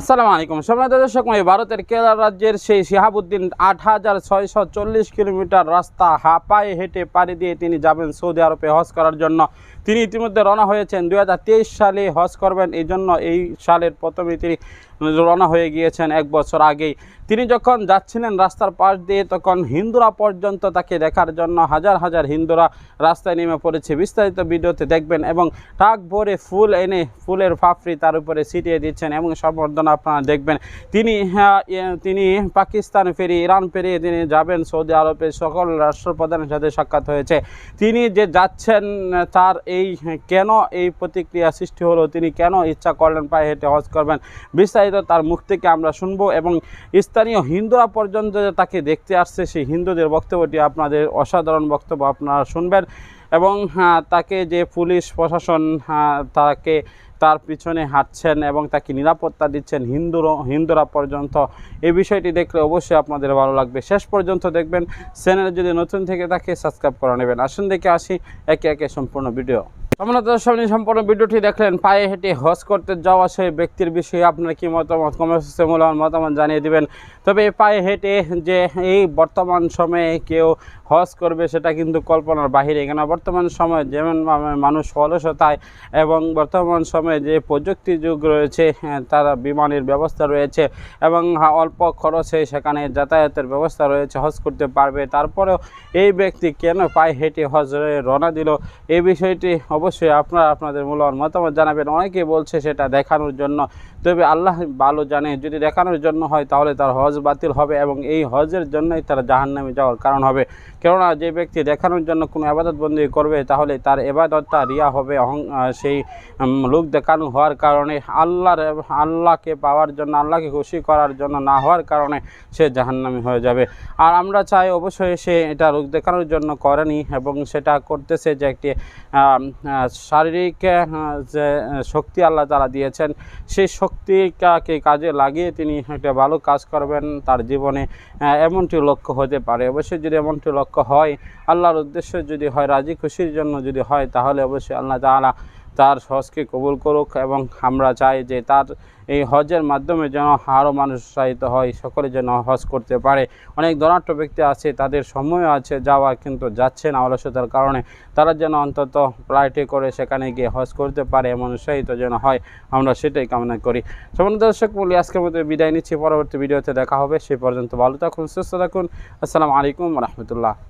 আসসালামু আলাইকুম। সম্মানিত দর্শক এই ভারতের কেরালা রাজ্যের সেই শিহাবুদ্দিন আট হাজার ছয়শো চল্লিশ কিলোমিটার রাস্তা হাঁপায়ে হেঁটে পাড়ি দিয়ে তিনি যাবেন সৌদি আরবে হজ করার জন্য। তিনি ইতিমধ্যে রওনা হয়েছেন। দুই হাজার তেইশ সালে হজ করবেন। এই জন্য এই সালের প্রথমে তিনি রওনা হয়ে গিয়েছেন এক বছর আগেই। তিনি যখন যাচ্ছিলেন রাস্তার পাশ দিয়ে তখন হিন্দুরা পর্যন্ত তাকে দেখার জন্য হাজার হাজার হিন্দুরা রাস্তায় নেমে পড়েছে। বিস্তারিত ভিডিওতে দেখবেন এবং টাক ভরে ফুল এনে ফুলের ফাফড়ি তার উপরে ছিটিয়ে দিচ্ছেন এবং সম্বর্ধনা আপনারা দেখবেন। তিনি হ্যাঁ, তিনি পাকিস্তান পেরিয়ে ইরান পেরিয়ে তিনি যাবেন। সৌদি আরবে সকল রাষ্ট্রপ্রধানের সাথে সাক্ষাৎ হয়েছে। তিনি যে যাচ্ছেন তার এই কেন এই প্রতিক্রিয়া সৃষ্টি হলো তিনি কেন ইচ্ছা করলেন পায়ে হেঁটে হজ করবেন? বিস্তারিত তার মুখ থেকে আমরা শুনব এবং স্থানীয় হিন্দুরা পর্যন্ত তাকে দেখতে আসছে সেই হিন্দুদের বক্তব্যটি আপনাদের অসাধারণ বক্তব্য আপনারা শুনবেন এবং হ্যাঁ, তাকে যে পুলিশ প্রশাসন হ্যাঁ, তাকে তার পিছনে হাঁটছেন এবং তাকে নিরাপত্তা দিচ্ছেন হিন্দুরও হিন্দুরা পর্যন্ত এই বিষয়টি দেখলে অবশ্যই আপনাদের ভালো লাগবে। শেষ পর্যন্ত দেখবেন চ্যানেল যদি নতুন থেকে থাকে সাবস্ক্রাইব করে নেবেন। আসুন দেখে আসি একে একে সম্পূর্ণ ভিডিও। আপনাদের সামনে সম্পূর্ণ ভিডিওটি দেখলেন, পায়ে হেঁটে হজ করতে যাওয়া সেই ব্যক্তির বিষয়ে আপনার কি মতামত? মূল্যবান মতামত জানিয়ে দিবেন। তবে পায়ে হেঁটে যে এই বর্তমান সময়ে কেউ হজ করবে, সেটা কিন্তু কল্পনার বাহিরে। কেন বর্তমান সময়ে যেমন মানুষ অলসতায় এবং বর্তমান সময়ে যে প্রযুক্তি যুগ রয়েছে তারা বিমানের ব্যবস্থা রয়েছে, এবং অল্প খরচে সেখানে যাতায়াতের ব্যবস্থা রয়েছে, হজ করতে পারবে। তারপরেও এই ব্যক্তি কেন পায়ে হেঁটে হজরে রওনা দিল? এই বিষয়টি অবশ্যই আপনারা আপনাদের মূল্যবান মতামত জানাবেন। অনেকে বলছে সেটা দেখানোর জন্য। তবে আল্লাহ ভালো জানে, যদি দেখানোর জন্য হয় তাহলে তার হজ বাতিল হবে এবং এই হজের জন্যই তার জাহান্নামে যাওয়ার কারণ হবে। কেননা যে ব্যক্তি দেখানোর জন্য কোনো আবাদত বন্দি করবে, তাহলে তার এবাদতটা রিয়া হবে সেই লোক দেখানো হওয়ার কারণে। আল্লাহর, আল্লাহকে পাওয়ার জন্য, আল্লাহকে খুশি করার জন্য না হওয়ার কারণে সে জাহান্নামি হয়ে যাবে। আর আমরা চাই অবশ্যই সে এটা লোক দেখানোর জন্য করেনি এবং সেটা করতেছে যে একটি শারীরিক যে শক্তি আল্লাহ তারা দিয়েছেন, সেই শক্তিটাকে কাজে লাগিয়ে তিনি একটা ভালো কাজ করবেন তার জীবনে এমনটি লক্ষ্য হতে পারে। অবশ্যই যদি এমনটি লক্ষ্য হয়, আল্লাহর উদ্দেশ্য যদি হয়, রাজি খুশির জন্য যদি হয়, তাহলে অবশ্যই আল্লাহ তাআলা তার হজকে কবুল করুক এবং আমরা চাই যে তার এই হজের মাধ্যমে যেন আরও মানুষ উৎসাহিত হয়, সকলে যেন হজ করতে পারে। অনেক ধনাঢ্য ব্যক্তি আছে, তাদের সময় আছে, যাওয়া কিন্তু যাচ্ছে না অলসতার কারণে। তারা যেন অন্তত ফ্লাইটে করে সেখানে গিয়ে হজ করতে পারে, এমন উৎসাহিত যেন হয়, আমরা সেটাই কামনা করি। সমান দর্শক বলি আজকের মতো বিদায় নিচ্ছি। পরবর্তী ভিডিওতে দেখা হবে সেই পর্যন্ত ভালো থাকুন, সুস্থ থাকুন। আসসালামু আলাইকুম রহমতুল্লাহ।